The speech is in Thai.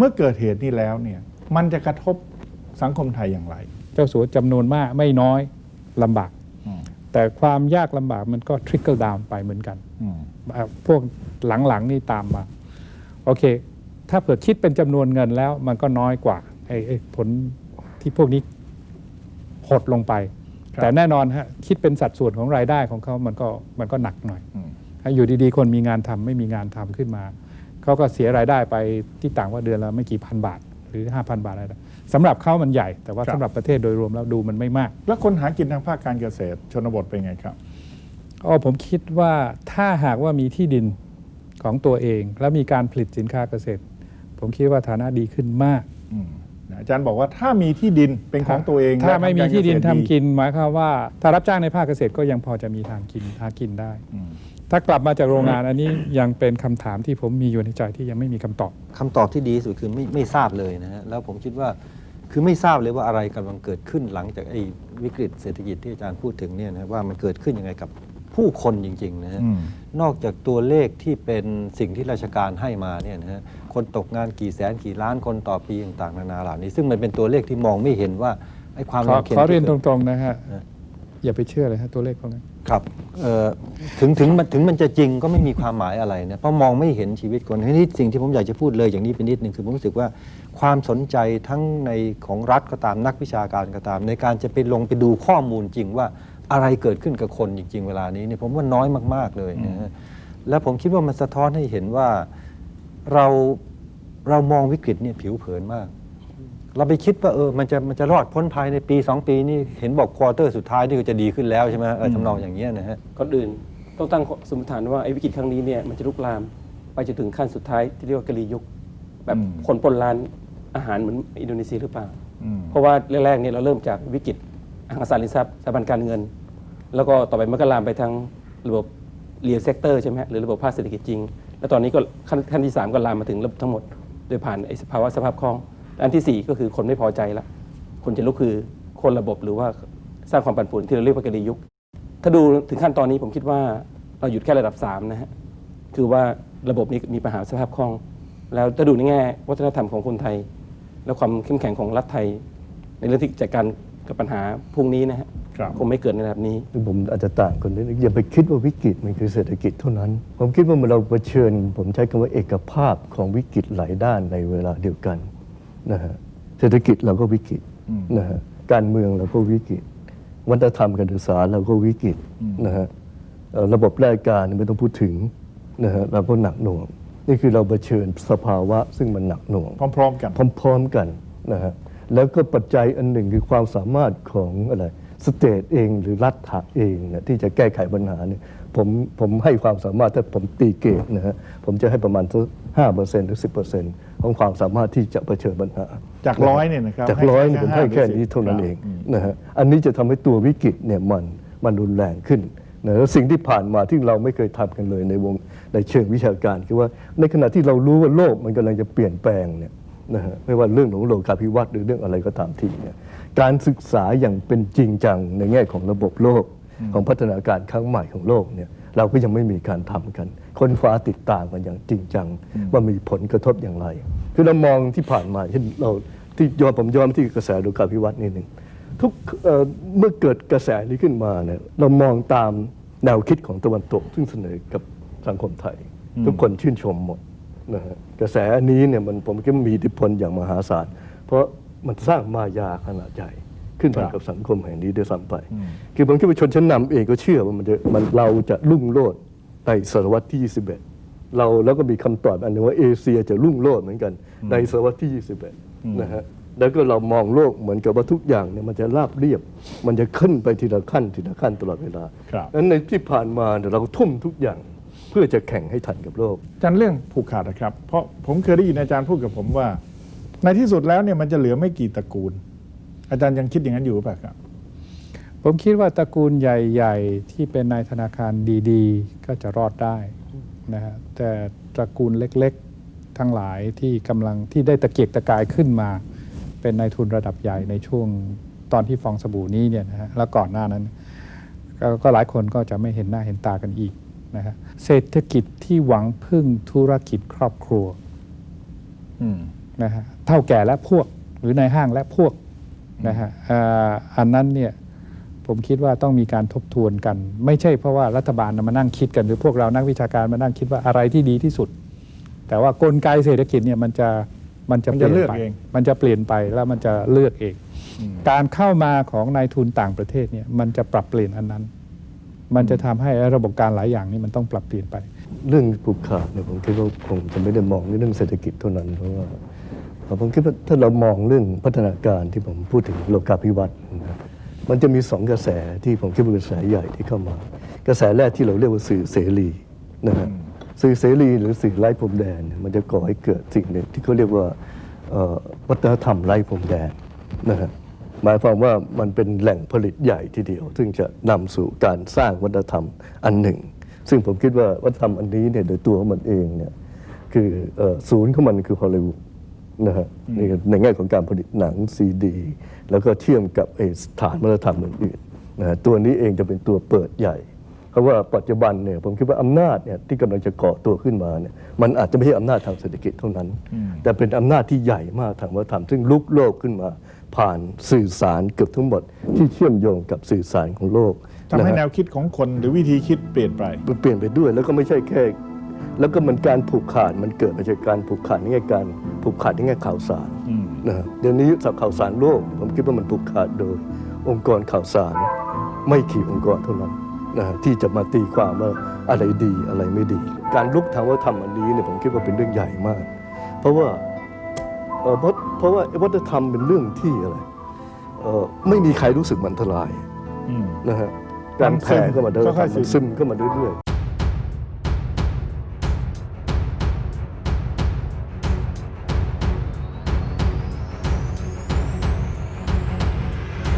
เมื่อเกิดเหตุนี้แล้วเนี่ยมันจะกระทบสังคมไทยอย่างไร เจ้าสัวจำนวนมากไม่น้อยลำบาก แต่ความยากลำบากมันก็ trickle down ไปเหมือนกันอืมอะพวกหลังๆนี่ตามมา โอเค ถ้าเผื่อคิดเป็นจำนวนเงินแล้วมันก็น้อยกว่าไอ้ไอ้ผลที่พวกนี้หดลงไปครับแต่แน่นอนฮะคิดเป็นสัดส่วนของรายได้ของเขามันก็มันก็หนักหน่อยอืมอยู่ดีๆ คนมีงานทำไม่มีงานทำขึ้นมา เขาก็เสียรายได้ไปที่ต่างว่าเดือนละไม่กี่พันบาท หรือ 5,000 บาทอะไรสำหรับเขามันใหญ่ แต่ว่าสำหรับประเทศโดยรวมแล้วดูมันไม่มาก แล้วคนหากินทางภาคการเกษตรชนบทเป็นไงครับ อ๋อผมคิดว่าถ้าหากว่ามีที่ดินของตัวเอง แล้วมีการผลิตสินค้าเกษตร ผมคิดว่าฐานะดีขึ้นมากอืมนะอาจารย์บอกว่าถ้ามีที่ดินเป็นของตัวเองถ้าและไม่มีกรที่ดินเษทำตรกินหมายความว่า ถ้ารับจ้างในภาคเกษตรก็ยังพอจะมีทางกินหากินได้ อืม ถ้ากลับมาจากโรงงานอันนี้ยังเป็นคำถามที่ผมมีอยู่ในใจที่ยังไม่มีคำตอบคำตอบที่ดีที่สุดคือไม่ไม่ทราบเลยนะฮะแล้วผมคิดว่าคือไม่ทราบเลยว่าอะไรกำลังเกิดขึ้นหลังจากไอ้วิกฤตเศรษฐกิจที่อาจารย์พูดถึงเนี่ยนะว่ามันเกิดขึ้นยังไงกับผู้คนจริงๆนะฮะอืมนอกจากตัวเลขที่เป็นสิ่งที่ราชการให้มาเนี่ยนะฮะคนตกงานกี่แสนกี่ล้านคนต่อปีต่างๆนานาเหล่านี้ ซึ่งมันเป็นตัวเลขที่มองไม่เห็นว่าไอ้ความขอลำเค็ญขอเรียนที่ตกิดรงๆนะฮะนะ อย่าไปเชื่อเลยฮะตัวเลขพวกนั้น ครับเอ่อถึงถึงมันถึงมันจะจริงก็ไม่มีความหมายอะไรนะเพราะมองไม่เห็นชีวิตคนทีนี้สิ่งที่ผมอยากจะพูดเลยอย่างนี้เป็นนิดหนึ่งคือผมรู้สึกว่าความสนใจทั้งในของรัฐก็ตามนักวิชาการก็ตาม ในการจะไปลงไปดูข้อมูลจริงว่าอะไรเกิดขึ้นกับคนจริง ๆ เวลานี้เนี่ยผมว่าน้อยมาก ๆเลยนะฮะและผมคิดว่ามันสะท้อนให้เห็นว่าเราเรามองวิกฤตเนี่ยผิวเผินมาก เราไปคิดว่าเออมันจะมันจะรอดพ้นภายในปี 2 ปีนี่เห็นบอกควอเตอร์สุดท้ายนี่ก็จะดีขึ้นแล้วใช่ไหมอะไรทำนองอย่างเงี้ยนะฮะก่อนอื่นต้องตั้งสมมติฐานว่าไอ้วิกฤตครั้งนี้เนี่ยมันจะลุกลาม ไปจนถึงขั้นสุดท้ายที่เรียกว่ากะลียุค แบบอืมคนปล้นร้านอาหารเหมือนอินโดนีเซียหรือเปล่าอืมเพราะว่าแรกๆเนี่ยเราเริ่มจากวิกฤตอสังหาริมทรัพย์สถาบันการเงิน แล้วก็ต่อไปมันก็ลามไปทางระบบเรียลเซกเตอร์ใช่ไหมฮะหรือระบบภาคเศรษฐกิจจริง แล้วตอนนี้ก็ขั้นขั้นที่ 3 ก็ลามมาถึงระบบทั้งหมด โดยผ่านไอ้สภาวะสภาพคล่องและ อันทีสี่ 4 ก็คือคนไม่พอใจละคนจะลุกคือโคนระบบหรือว่าสร้างความปั่นป่วนที่เราเรียกว่ากะลียุค ถ้าดูถึงขั้นตอนนี้ผมคิดว่าเราหยุดแค่ระดับ 3 นะฮะ คือว่าระบบนี้มีปัญหาสภาพคล่อง แล้วถ้าดูในแง่วัฒนธรรมของคนไทย และความเข้มแข็งของรัฐไทย ในเรื่องที่จัดการกับปัญหาพวกนี้นะฮะครับคงไม่เกิดในระดับนี้ ผมอาจจะต่างคนนิดนึงอย่าไปคิดว่าวิกฤตมันคือเศรษฐกิจเท่านั้น ผมคิดว่าเมื่อเราเผชิญ ผมใช้คำว่าเอกภาพของวิกฤตหลายด้านในเวลาเดียวกัน นะฮะเศรษฐกิจเราก็วิกฤตอืมนะฮะการเมืองเราก็วิกฤตวัฒนธรรมการศึกษาเราก็วิกฤตนะฮะเอ่อระบบราชการไม่ต้องพูดถึงนะฮะเราก็หนักหน่วง นี่คือเราเผชิญสภาวะซึ่งมันหนักหน่วง พร้อม ๆ กันพร้อมๆกันนะฮะแล้วก็ปัจจัยอันหนึ่งคือความสามารถของอะไรสเตทเองหรือรัฐะเองเนี่ยที่จะแก้ไขปัญหาเนี่ยผมผมให้ความสามารถถ้าผมตีเกตนะฮะผมจะให้ประมาณสักห้าเปอร์เซ็นต์หรือสิบเปอร์เซ็นต์ ของความสามารถที่จะเผชิญปัญหา จากร้อยเนี่ยนะครับจากให้ร้อยแค่เนี่ยผมห้าให้แค่หรือนี้สิบเท่านั้นครับเองอืมนะฮะอันนี้จะทำให้ตัววิกฤตเนี่ยมันมันรุนแรงขึ้นนะแล้วสิ่งที่ผ่านมาที่เราไม่เคยทำกันเลยในวงในเชิงวิชาการ คือว่าในขณะที่เรารู้ว่าโลกมันกำลังจะเปลี่ยนแปลงเนี่ยนะฮะไม่ว่าเรื่องของโลกาภิวัตน์หรือเรื่องอะไรก็ตามทีเนี่ยการศึกษาอย่างเป็นจริงจังในแง่ของระบบโลกของพัฒนาการครั้งใหม่ของโลกเนี่ยเราก็ยังไม่มีการทำกัน คนฟ้าติดตามกันอย่างจริงจัง ว่ามีผลกระทบอย่างไร คือเรามองที่ผ่านมาเช่นเราที่ย้อนผมย้อนที่กระแสโลกาภิวัตน์นิดหนึ่งทุกเอ่อเมื่อเกิดกระแสนี้ขึ้นมาเนี่ยเรามองตามแนวคิดของตะวันตก ซึ่งเสนอกับสังคมไทย ทุกคนชื่นชมหมดนะฮะกระแสอันนี้เนี่ยมันผมคิดว่ามีอิทธิพลอย่างมหาศาล เพราะมันสร้างมายาขนาดใหญ่ขึ้นมากับสังคมแห่งนี้ด้วยซ้ำไป คือผมคิดว่าชนชั้นนำเองก็เชื่อว่ามันจะมันเราจะรุ่งโรจน์ ในศตวรรษที่ 21 เราแล้วก็มีคำตอบอันหนึงว่าเอเชียจะรุ่งโรจน์เหมือนกัน ในศตวรรษที่ 21 นะฮะแล้วก็เรามองโลกเหมือนกับว่าทุกอย่างเนี่ยมันจะราบเรียบ มันจะขึ้นไปทีละขั้นทีละขั้นตลอดเวลาครับ นั้นในที่ผ่านมาเนี่ยเราทุ่มทุกอย่างเพื่อจะแข่งให้ทันกับโลก อาจารย์เรื่องผูกขาดนะครับ เพราะผมเคยได้ยินอาจารย์พูดกับผมว่า ในที่สุดแล้วเนี่ยมันจะเหลือไม่กี่ตระกูล อาจารย์ยังคิดอย่างนั้นอยู่หรือเปล่าครับ ผมคิดว่าตระกูลใหญ่ ๆ ที่เป็นนายธนาคารดีๆ ก็จะรอดได้นะฮะแต่ตระกูลเล็กๆ ทั้งหลายที่กำลังที่ได้ตะเกียกตะกายขึ้นมา เป็นนายทุนระดับใหญ่ในช่วงตอนที่ฟองสบู่นี้เนี่ยนะฮะแล้วก่อนหน้านั้นกก็หลายคนก็จะไม่เห็นหน้าเห็นตากันอีกนะฮะเศรษฐกิจที่หวังพึ่งธุรกิจครอบครัวนะฮะเท่าแก่และพวกหรือในห้างและพวกนะฮะออันนั้นเนี่ย ผมคิดว่าต้องมีการทบทวนกัน ไม่ใช่เพราะว่ารัฐบาลมานั่งคิดกันหรือพวกเรานักวิชาการมานั่งคิดว่าอะไรที่ดีที่สุด แต่ว่ากลไกเศรษฐกิจเนี่ยมันจะมันจะมันเปจะลี่ยนเลือกไปเองมันจะเปลี่ยนไปแล้วมันจะเลือกเอง การเข้ามาของนายทุนต่างประเทศเนี่ยมันจะปรับเปลี่ยนอันนั้น มันจะทำให้ระบบการหลายอย่างนี้มันต้องปรับเปลี่ยนไป เรื่องผูกขาดเนี่ยผมคิดว่าคงจะไม่ได้มองในเรื่องเศรษฐกิจเท่านั้นเพราะว่าผมคิดว่าถ้าเรามองเรื่องพัฒนาการที่ผมพูดถึงโลกาภิวัตน์นะครับ มันจะมีสองกระแสที่ผมคิดว่ากระแสใหญ่ที่เข้ามา กระแสแรกที่เราเรียกว่าสื่อเสรีนะฮะสื่อเสรีหรือสื่อไร้พรมแดนเนี่ยมันจะก่อให้เกิดสิ่งหนึ่งที่เขาเรียกว่าเอ่อวัฒนธรรมไร้พรมแดนนะฮะหมายความว่ามันเป็นแหล่งผลิตใหญ่ทีเดียว ซึ่งจะนำสู่การสร้างวัฒนธรรมอันหนึ่ง ซึ่งผมคิดว่าวัฒนธรรมอันนี้เนี่ยโดยตัวของมันเองเนี่ยคือเอ่อศูนย์ของมันคือฮอลลีวูด นะฮะในในแง่ของการผลิตหนังซีดี แล้วก็เชื่อมกับไอ้สถานวัฒนธรรมอื่นๆนะฮะตัวนี้เองจะเป็นตัวเปิดใหญ่ เพราะว่าปัจจุบันเนี่ยผมคิดว่าอำนาจเนี่ยที่กำลังจะก่อตัวขึ้นมาเนี่ยมันอาจจะไม่ใช่อำนาจทางเศรษฐกิจเท่านั้น แต่เป็นอำนาจที่ใหญ่มากทางวัฒนธรรม ซึ่งลุกโลกขึ้นมา ผ่านสื่อสารเกือบทั้งหมดที่เชื่อมโยงกับสื่อสารของโลกทำให้นะฮะแนวคิดของคนหรือวิธีคิดเปลี่ยนไป มันเปลี่ยนไปด้วยแล้วก็ไม่ใช่แค่ แล้วก็มันการผูกขาดมันเกิดมาจากการผูกขาดในแง่การผูกขาดในแง่ข่าวสารอืมนะฮะเดี๋ยวนี้สับข่าวสารโลก ผมคิดว่ามันผูกขาดโดย องค์กรข่าวสาร ไม่กี่องค์กรเท่านั้นนะฮะที่จะมาตีความว่าอะไรดีอะไรไม่ดี การลุกทางวัฒนธรรมอันนี้เนี่ยผมคิดว่าเป็นเรื่องใหญ่มาก เพราะว่าเอ่อเพราะเพราะว่าวัฒนธรรมเป็นเรื่องที่อะไรเอ่อไม่มีใครรู้สึกมันอันตรายอืมนะฮะการแผ่เข้ามาเรื่อยค่อยๆๆซึมัมนซึมเข้ามาเรื่อย